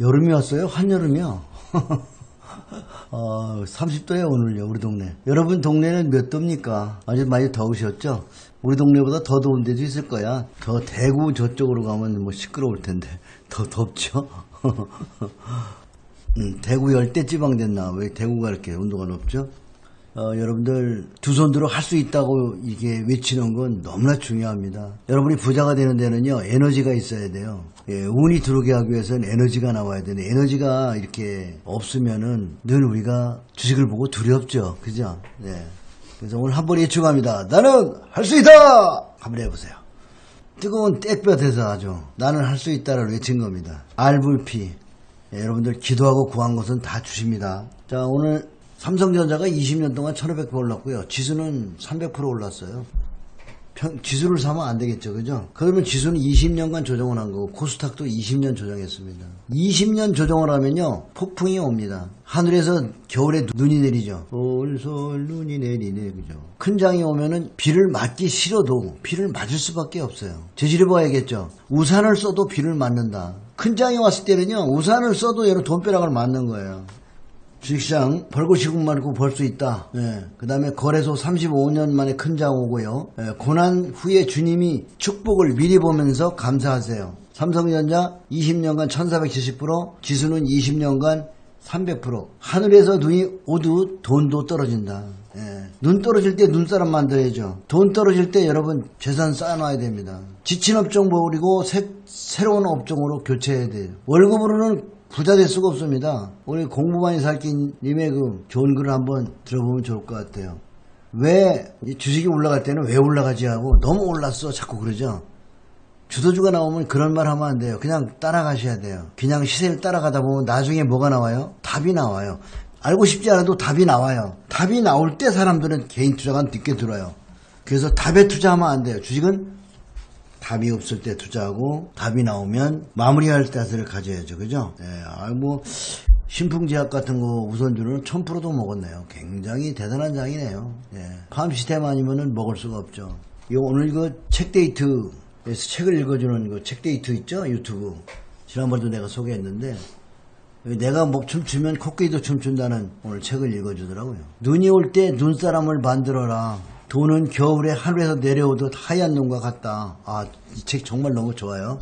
여름이 왔어요? 한여름이요? 어, 30도에 오늘요, 우리 동네. 여러분 동네는 몇 도입니까? 아주 많이 더우셨죠? 우리 동네보다 더 더운 데도 있을 거야. 더 대구 저쪽으로 가면 뭐 시끄러울 텐데. 더 덥죠? 음, 대구 열대 지방 됐나? 왜 대구가 이렇게 온도가 높죠? 어, 여러분들 두 손으로 할 수 있다고 이게 외치는 건 너무나 중요합니다. 여러분이 부자가 되는 데는요 에너지가 있어야 돼요. 예, 운이 들어오게 하기 위해서는 에너지가 나와야 되는데 에너지가 이렇게 없으면은 늘 우리가 주식을 보고 두렵죠, 그죠? 예. 그래서 오늘 한 번 예측합니다. 나는 할 수 있다. 한번 해보세요. 뜨거운 땡볕에서 아주 나는 할 수 있다를 외친 겁니다. RVP. 예, 여러분들 기도하고 구한 것은 다 주십니다. 자, 오늘 삼성전자가 20년 동안 1500% 올랐고요. 지수는 300% 올랐어요. 평- 지수를 사면 안 되겠죠. 그죠? 그러면 지수는 20년간 조정을 한 거고 코스닥도 20년 조정했습니다. 20년 조정을 하면요. 폭풍이 옵니다. 하늘에서 겨울에 눈이 내리죠. 솔솔 눈이 내리네. 그죠? 큰 장이 오면은 비를 맞기 싫어도 비를 맞을 수밖에 없어요. 제시를 봐야겠죠. 우산을 써도 비를 맞는다. 큰 장이 왔을 때는요. 우산을 써도 얘는 돈벼락을 맞는 거예요. 주식시장 벌고 싶은 말고 벌 수 있다. 그 다음에 거래소 35년 만에 큰 장 오고요. 예, 고난 후에 주님이 축복을 미리 보면서 감사하세요. 삼성전자 20년간 1470%, 지수는 20년간 300%. 하늘에서 눈이 오도 돈도 떨어진다. 예, 눈 떨어질 때 눈사람 만들어야죠. 돈 떨어질 때 여러분 재산 쌓아놔야 됩니다. 지친 업종 버리고 새, 새로운 업종으로 교체해야 돼요. 월급으로는 부자 될 수가 없습니다. 우리 공부 많이 살기님의 그 좋은 글을 한번 들어보면 좋을 것 같아요. 왜이 주식이 올라갈 때는 왜 올라가지 하고 너무 올랐어 자꾸 그러죠. 주도주가 나오면 그런 말 하면 안 돼요. 그냥 따라가셔야 돼요. 그냥 시세를 따라가다 보면 나중에 뭐가 나와요? 답이 나와요. 알고 싶지 않아도 답이 나와요. 답이 나올 때 사람들은 개인 투자가 늦게 들어요. 그래서 답에 투자하면 안 돼요. 주식은 답이 없을 때 투자하고 답이 나오면 마무리할 자세를 가져야죠. 그죠? 예, 아, 뭐, 신풍제약 같은 거 우선주는 1000%도 먹었네요. 굉장히 대단한 장이네요. 예. 팜 시스템 아니면은 먹을 수가 없죠. 이 오늘 그 책데이트에서 책을 읽어주는 그 책데이트 있죠? 유튜브. 지난번에도 내가 소개했는데, 내가 목 춤추면 코끼리도 춤춘다는 오늘 책을 읽어주더라고요. 눈이 올 때 눈사람을 만들어라. 돈은 겨울에 하늘에서 내려오듯 하얀 눈과 같다. 아, 이 책 정말 너무 좋아요.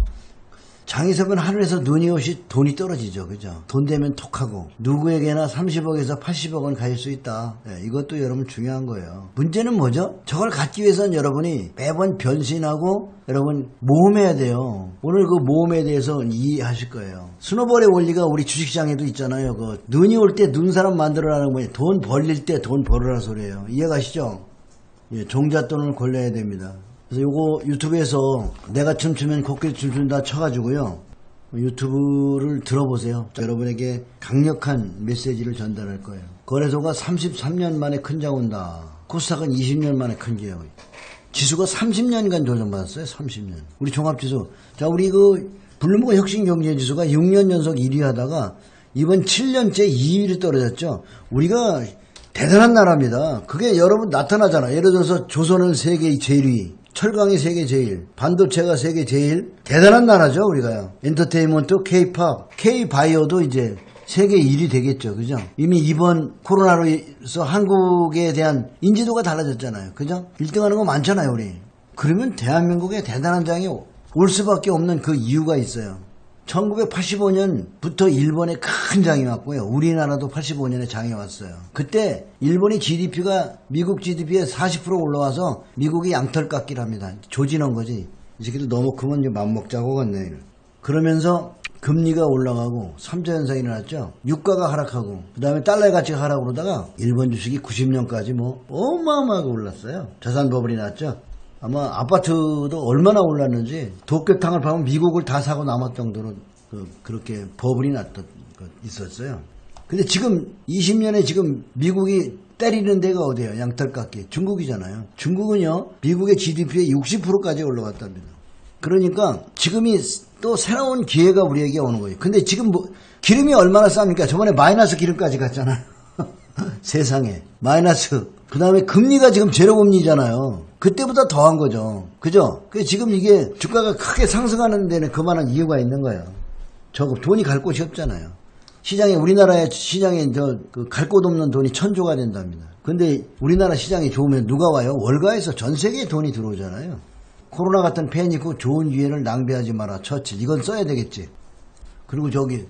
장에서면 하늘에서 눈이 오시 돈이 떨어지죠. 그죠? 돈 되면 톡하고 누구에게나 30억에서 80억은 가질 수 있다. 예, 이것도 여러분 중요한 거예요. 문제는 뭐죠? 저걸 갖기 위해서는 여러분이 매번 변신하고 여러분 모험해야 돼요. 오늘 그 모험에 대해서 이해하실 거예요. 스노볼의 원리가 우리 주식시장에도 있잖아요. 그 눈이 올 때 눈 사람 만들어라는 거예요. 돈 벌릴 때 돈 벌으라 소리예요. 이해가시죠? 예, 종잣돈을 걸려야 됩니다. 그래서 요거 유튜브에서 내가 춤추면 코끼리 춤춘다 쳐가지고요. 유튜브를 들어보세요. 여러분에게 강력한 메시지를 전달할 거예요. 거래소가 33년 만에 큰 장 온다. 코스닥은 20년 만에 큰 기업. 지수가 30년간 조정받았어요. 30년. 우리 종합지수. 자, 우리 그 블룸버그 혁신경제지수가 6년 연속 1위 하다가 이번 7년째 2위로 떨어졌죠. 우리가 대단한 나라입니다. 그게 여러분 나타나잖아. 예를 들어서 조선은 세계 제일 위, 철강이 세계 제일, 반도체가 세계 제일 대단한 나라죠. 우리가요. 엔터테인먼트, K-팝, K-바이오도 이제 세계 1위 되겠죠. 그죠? 이미 이번 코로나로 인해서 한국에 대한 인지도가 달라졌잖아요. 그죠? 1등 하는 거 많잖아요, 우리. 그러면 대한민국에 대단한 장이 올 수밖에 없는 그 이유가 있어요. 1985년부터 일본에 큰 장이 왔고요. 우리나라도 85년에 장이 왔어요. 그때 일본이 GDP가 미국 GDP에 40% 올라와서 미국이 양털 깎기를 합니다. 조지는 거지. 이 새끼들 너무 크면 이제 맘먹자고 갔네. 그러면서 금리가 올라가고 3자 현상이 일어났죠. 유가가 하락하고 그 다음에 달러의 가치가 하락을 그러다가 일본 주식이 90년까지 뭐 어마어마하게 올랐어요. 자산 버블이 났죠. 아마 아파트도 얼마나 올랐는지 도쿄탕을 파면 미국을 다 사고 남았 정도로 그, 그렇게 버블이 났던 거 있었어요. 근데 지금 20년에 지금 미국이 때리는 데가 어디예요? 양털깎기 중국이잖아요. 중국은요 미국의 GDP의 60%까지 올라갔답니다. 그러니까 지금이 또 새로운 기회가 우리에게 오는 거예요. 근데 지금 뭐 기름이 얼마나 쌉니까? 저번에 마이너스 기름까지 갔잖아요. 세상에 마이너스. 그 다음에 금리가 지금 제로 금리잖아요. 그때보다 더한 거죠. 그죠? 그 지금 이게 주가가 크게 상승하는 데는 그만한 이유가 있는 거예요. 저거 돈이 갈 곳이 없잖아요. 시장에 우리나라의 시장에 저갈 곳 없는 돈이 천조가 된답니다. 근데 우리나라 시장이 좋으면 누가 와요? 월가에서 전 세계에 돈이 들어오잖아요. 코로나 같은 팬이 있고 좋은 기회를 낭비하지 마라. 처치 이건 써야 되겠지. 그리고 저기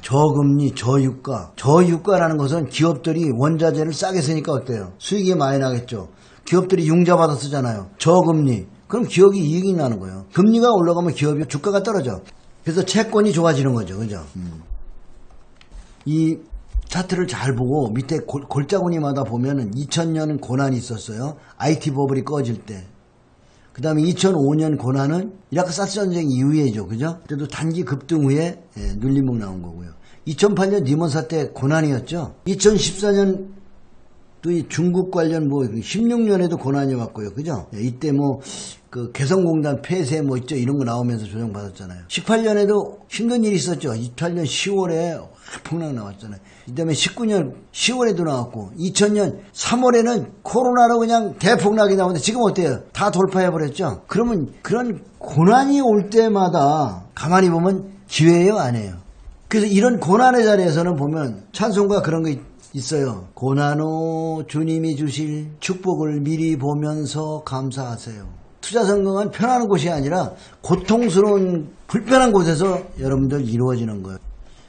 저금리, 저유가. 저유가라는 것은 기업들이 원자재를 싸게 쓰니까 어때요? 수익이 많이 나겠죠. 기업들이 융자 받아 쓰잖아요. 저금리. 그럼 기업이 이익이 나는 거예요. 금리가 올라가면 기업이 주가가 떨어져. 그래서 채권이 좋아지는 거죠. 그죠? 음. 이 차트를 잘 보고 밑에 골, 골짜구니마다 보면은 2000년은 고난이 있었어요. IT 버블이 꺼질 때. 그 다음에 2005년 고난은 이라크 사스 전쟁 이후에죠. 그죠? 그때도 단기 급등 후에 예, 눌림목 나온 거고요. 2008년 니먼 사태 고난이었죠. 2014년 또 이 중국 관련 뭐 16년에도 고난이 왔고요. 그죠? 예, 이때 뭐 그 개성공단 폐쇄 뭐 있죠. 이런 거 나오면서 조정받았잖아요. 18년에도 힘든 일이 있었죠. 28년 10월에 폭락 나왔잖아요. 그다음에 19년 10월에도 나왔고 2000년 3월에는 코로나로 그냥 대폭락이 나오는데 지금 어때요? 다 돌파해 버렸죠. 그러면 그런 고난이 올 때마다 가만히 보면 기회예요, 아니에요? 그래서 이런 고난의 자리에서는 보면 찬송가 그런 거 있- 있어요. 고난 후 주님이 주실 축복을 미리 보면서 감사하세요. 투자 성공은 편한 곳이 아니라 고통스러운 불편한 곳에서 여러분들 이루어지는 거예요.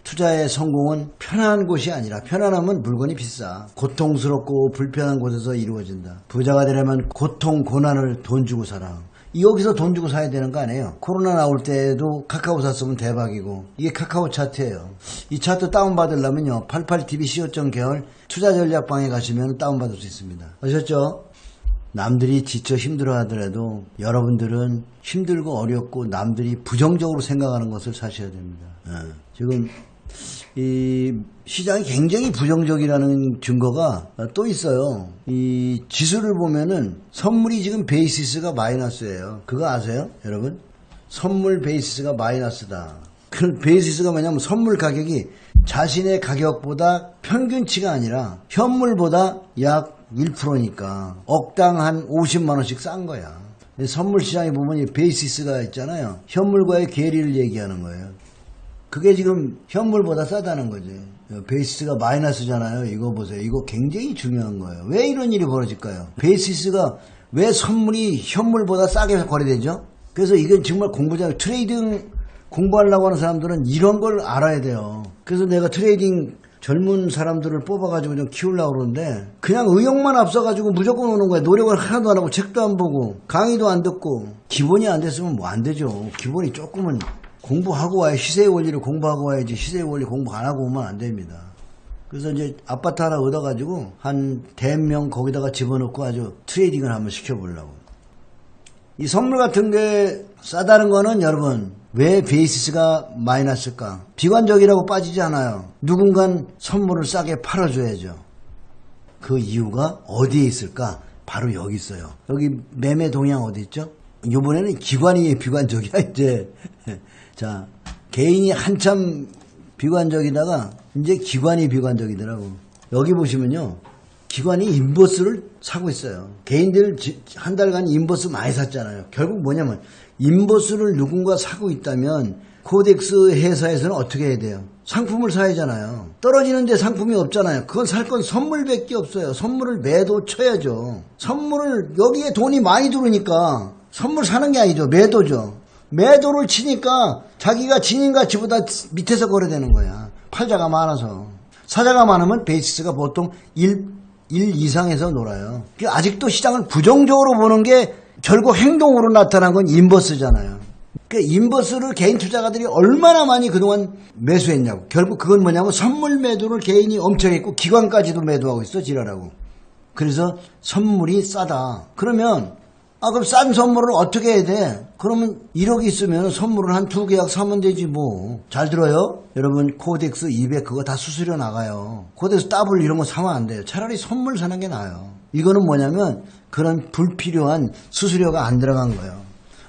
투자의 성공은 편안한 곳이 아니라 편안하면 물건이 비싸. 고통스럽고 불편한 곳에서 이루어진다. 부자가 되려면 고통, 고난을 돈 주고 살아. 여기서 돈 주고 사야 되는 거 아니에요. 코로나 나올 때도 카카오 샀으면 대박이고 이게 카카오 차트예요. 이 차트 다운받으려면요. 88TV 시어점 계열 투자 전략방에 가시면 다운받을 수 있습니다. 아셨죠? 남들이 지쳐 힘들어 하더라도 여러분들은 힘들고 어렵고 남들이 부정적으로 생각하는 것을 사셔야 됩니다. 예. 지금 이 시장이 굉장히 부정적이라는 증거가 또 있어요. 이 지수를 보면은 선물이 지금 베이시스가 마이너스예요. 그거 아세요, 여러분? 선물 베이시스가 마이너스다. 그 베이시스가 뭐냐면 선물 가격이 자신의 가격보다 평균치가 아니라 현물보다 약 1%니까 억당 한 50만 원씩 싼 거야. 선물 시장에 보면 이 베이시스가 있잖아요. 현물과의 괴리를 얘기하는 거예요. 그게 지금 현물보다 싸다는 거지. 베이시스가 마이너스잖아요. 이거 보세요. 이거 굉장히 중요한 거예요. 왜 이런 일이 벌어질까요? 베이시스가 왜 선물이 현물보다 싸게 거래되죠? 그래서 이건 정말 공부자 트레이딩 공부하려고 하는 사람들은 이런 걸 알아야 돼요. 그래서 내가 트레이딩 젊은 사람들을 뽑아가지고 좀 키우려고 그러는데 그냥 의욕만 앞서가지고 무조건 오는 거야. 노력을 하나도 안 하고 책도 안 보고 강의도 안 듣고 기본이 안 됐으면 뭐 안 되죠. 기본이 조금은 공부하고 와야 시세의 원리를 공부하고 와야지 시세의 원리 공부 안 하고 오면 안 됩니다. 그래서 이제 아파트 하나 얻어가지고 한 대명 거기다가 집어넣고 아주 트레이딩을 한번 시켜보려고. 이 선물 같은 게 싸다는 거는 여러분 왜 베이시스가 마이너스일까? 비관적이라고 빠지지 않아요. 누군간 선물을 싸게 팔아줘야죠. 그 이유가 어디에 있을까? 바로 여기 있어요. 여기 매매 동향 어디 있죠? 이번에는 기관이 비관적이야 이제. 자 개인이 한참 비관적이다가 이제 기관이 비관적이더라고. 여기 보시면요. 기관이 인버스를 사고 있어요. 개인들 지- 한 달간 인버스 많이 샀잖아요. 결국 뭐냐면 인버스를 누군가 사고 있다면 코덱스 회사에서는 어떻게 해야 돼요? 상품을 사야 하잖아요. 떨어지는데 상품이 없잖아요. 그건 살 건 선물밖에 없어요. 선물을 매도 쳐야죠. 선물을 여기에 돈이 많이 들어오니까 선물 사는 게 아니죠. 매도죠. 매도를 치니까 자기가 진인 가치보다 밑에서 거래되는 거야. 팔자가 많아서. 사자가 많으면 베이시스가 보통 1, 1 이상에서 놀아요. 그 아직도 시장을 부정적으로 보는 게 결국 행동으로 나타난 건 인버스잖아요. 그 인버스를 개인 투자가들이 얼마나 많이 그동안 매수했냐고. 결국 그건 뭐냐면 선물 매도를 개인이 엄청 했고 기관까지도 매도하고 있어 지랄하고. 그래서 선물이 싸다. 그러면 아 그럼 싼 선물을 어떻게 해야 돼? 그러면 1억 있으면 선물을 한두 개약 사면 되지 뭐. 잘 들어요? 여러분 코덱스 200 그거 다 수수료 나가요. 코덱스 더블 이런 거 사면 안 돼요. 차라리 선물 사는 게 나아요. 이거는 뭐냐면 그런 불필요한 수수료가 안 들어간 거예요.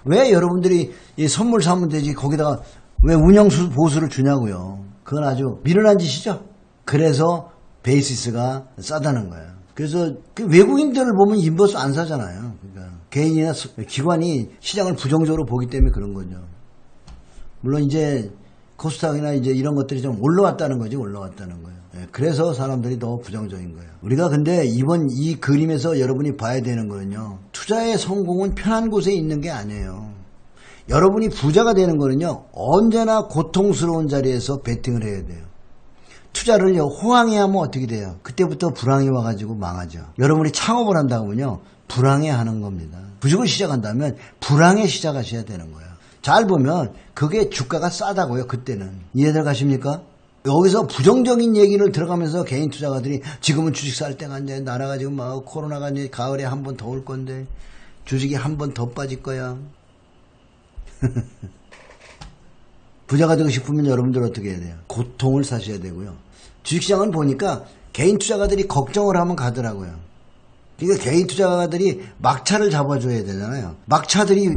왜 여러분들이 이 선물 사면 되지 거기다가 왜 운영 수 보수를 주냐고요. 그건 아주 미련한 짓이죠. 그래서 베이시스가 싸다는 거예요. 그래서 그 외국인들을 보면 인버스 안 사잖아요. 개인이나 수- 기관이 시장을 부정적으로 보기 때문에 그런 거죠. 물론 이제 코스닥이나 이제 이런 것들이 좀 올라왔다는 거지, 올라왔다는 거예요. 예, 그래서 사람들이 더 부정적인 거예요. 우리가 근데 이번 이 그림에서 여러분이 봐야 되는 거는요. 투자의 성공은 편한 곳에 있는 게 아니에요. 여러분이 부자가 되는 거는요. 언제나 고통스러운 자리에서 베팅을 해야 돼요. 투자를요, 호황해 하면 어떻게 돼요? 그때부터 불황이 와가지고 망하죠. 여러분이 창업을 한다 보면요, 불황해 하는 겁니다. 부직을 시작한다면 불황에 시작하셔야 되는 거예요. 잘 보면 그게 주가가 싸다고요, 그때는. 이해들 가십니까? 여기서 부정적인 얘기를 들어가면서 개인 투자가들이 지금은 주식 살 때가 아니야. 나라가 지금 막 코로나가 이제 가을에 한 번 더 올 건데 주식이 한 번 더 빠질 거야. 부자가 되고 싶으면 여러분들 어떻게 해야 돼요? 고통을 사셔야 되고요. 주식시장은 보니까 개인 투자가들이 걱정을 하면 가더라고요. 그러니까 개인 투자가들이 막차를 잡아줘야 되잖아요. 막차들이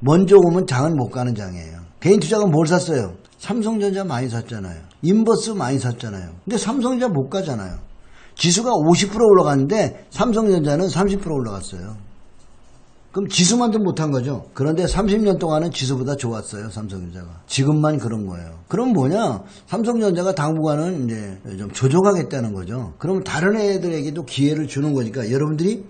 먼저 오면 장은 못 가는 장이에요. 개인 투자가 뭘 샀어요? 삼성전자 많이 샀잖아요. 인버스 많이 샀잖아요. 근데 삼성전자 못 가잖아요. 지수가 50% 올라갔는데 삼성전자는 30% 올라갔어요. 그럼 지수만도 못한 거죠. 그런데 30년 동안은 지수보다 좋았어요, 삼성전자가. 지금만 그런 거예요. 그럼 뭐냐? 삼성전자가 당분간은 이제 좀 조정하겠다는 거죠. 그럼 다른 애들에게도 기회를 주는 거니까 여러분들이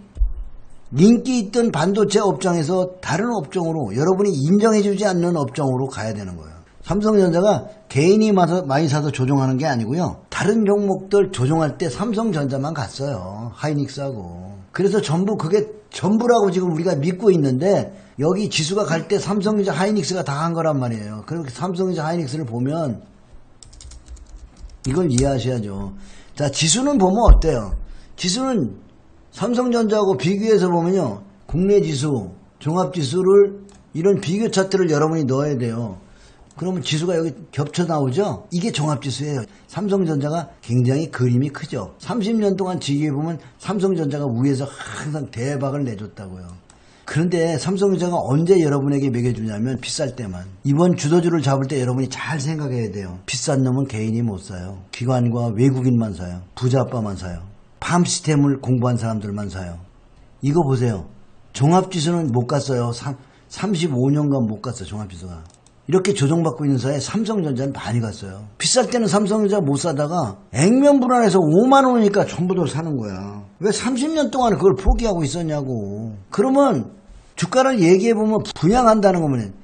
인기 있던 반도체 업장에서 다른 업종으로 여러분이 인정해주지 않는 업종으로 가야 되는 거예요. 삼성전자가 개인이 많이 사서 조종하는 게 아니고요. 다른 종목들 조종할 때 삼성전자만 갔어요. 하이닉스하고. 그래서 전부 그게 전부라고 지금 우리가 믿고 있는데 여기 지수가 갈 때 삼성전자 하이닉스가 다 한 거란 말이에요. 그렇게 삼성전자 하이닉스를 보면 이걸 이해하셔야죠. 자, 지수는 보면 어때요? 지수는 삼성전자하고 비교해서 보면요. 국내 지수, 종합지수를 이런 비교 차트를 여러분이 넣어야 돼요. 그러면 지수가 여기 겹쳐 나오죠? 이게 종합지수예요. 삼성전자가 굉장히 그림이 크죠? 30년 동안 지기해 보면 삼성전자가 위에서 항상 대박을 내줬다고요. 그런데 삼성전자가 언제 여러분에게 먹여주냐면 비쌀 때만. 이번 주도주를 잡을 때 여러분이 잘 생각해야 돼요. 비싼 놈은 개인이 못 사요. 기관과 외국인만 사요. 부자 아빠만 사요. 팜 시스템을 공부한 사람들만 사요. 이거 보세요. 종합지수는 못 갔어요. 35년간 못 갔어요. 종합지수가. 이렇게 조정받고 있는 사이에 삼성전자는 많이 갔어요. 비쌀 때는 삼성전자 못 사다가 액면 불안해서 5만 원이니까 전부들 사는 거야. 왜 30년 동안 그걸 포기하고 있었냐고. 그러면 주가를 얘기해 보면 분양한다는 거면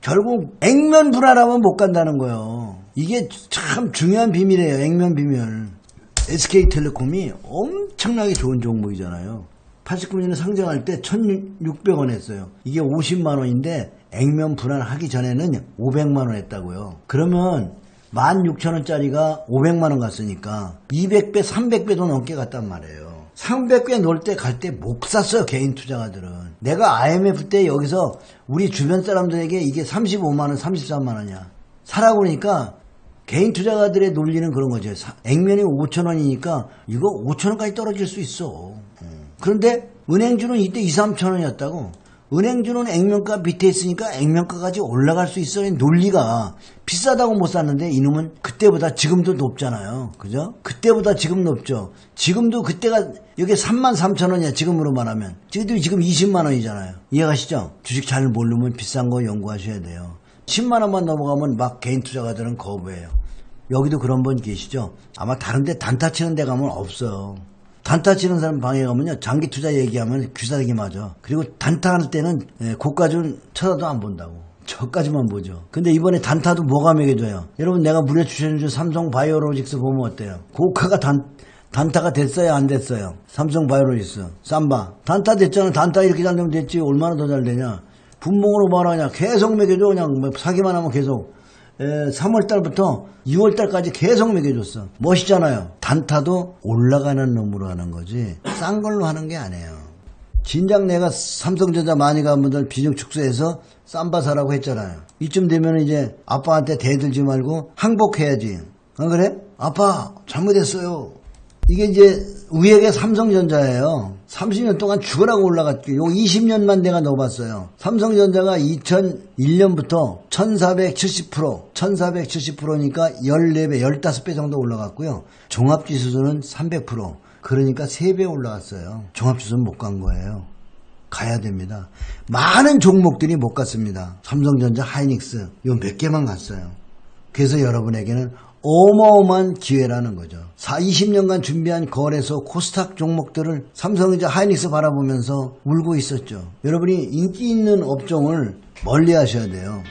결국 액면 불안하면 못 간다는 거예요. 이게 참 중요한 비밀이에요. 액면 비밀. SK텔레콤이 엄청나게 좋은 종목이잖아요. 89년에 상장할 때 1,600원 했어요. 이게 50만 원인데 액면 분할하기 전에는 500만 원 했다고요. 그러면 16,000원짜리가 500만 원 갔으니까 200배, 300배도 넘게 갔단 말이에요. 300배 놀 때 갈 때 못 샀어요, 개인 투자가들은. 내가 IMF 때 여기서 우리 주변 사람들에게 이게 35만 원, 33만 원이야. 사라고 그러니까 개인 투자가들의 논리는 그런 거죠. 사- 액면이 5천 원이니까 이거 5천 원까지 떨어질 수 있어. 음. 그런데 은행주는 이때 2, 3천 원이었다고. 은행주는 액면가 밑에 있으니까 액면가까지 올라갈 수 있어. 이 논리가 비싸다고 못 샀는데 이놈은 그때보다 지금도 높잖아요. 그죠? 그때보다 지금 높죠. 지금도 그때가 여기 3만 3천 원이야. 지금으로 말하면. 지금도 지금 20만 원이잖아요. 이해가시죠? 주식 잘 모르면 비싼 거 연구하셔야 돼요. 10만 원만 넘어가면 막 개인 투자가들은 거부해요. 여기도 그런 분 계시죠? 아마 다른 데 단타 치는 데 가면 없어요. 단타 치는 사람 방에 가면요. 장기 투자 얘기하면 귀사르기 맞아. 그리고 단타 할 때는 예, 고가준 쳐다도 안 본다고. 저까지만 보죠. 근데 이번에 단타도 뭐가 매겨져요? 여러분 내가 무료 추천해준 삼성 바이오로직스 보면 어때요? 고가가 단, 단타가 됐어요? 안 됐어요? 삼성 바이오로직스. 쌈바. 단타 됐잖아. 단타 이렇게 잘 되면 됐지. 얼마나 더 잘 되냐. 분봉으로 말하냐. 계속 매겨줘. 그냥 뭐 사기만 하면 계속. 3월 달부터 6월 달까지 계속 매겨줬어. 멋있잖아요. 단타도 올라가는 놈으로 하는 거지. 싼 걸로 하는 게 아니에요. 진작 내가 삼성전자 많이 간 분들 비중 축소해서 쌈바 사라고 했잖아요. 이쯤 되면 이제 아빠한테 대들지 말고 항복해야지. 안 그래? 아빠 잘못했어요. 이게 이제 우에게 삼성전자예요. 30년 동안 죽으라고 올라갔죠. 요 20년만 내가 넣어봤어요. 삼성전자가 2001년부터 1470%, 1470%니까 14배, 15배 정도 올라갔고요. 종합지수는 300%. 그러니까 3배 올라갔어요. 종합지수는 못 간 거예요. 가야 됩니다. 많은 종목들이 못 갔습니다. 삼성전자, 하이닉스 요 몇 개만 갔어요. 그래서 여러분에게는 어마어마한 기회라는 거죠. 4, 20년간 준비한 거래소 코스닥 종목들을 삼성전자 하이닉스 바라보면서 울고 있었죠. 여러분이 인기 있는 업종을 멀리 하셔야 돼요.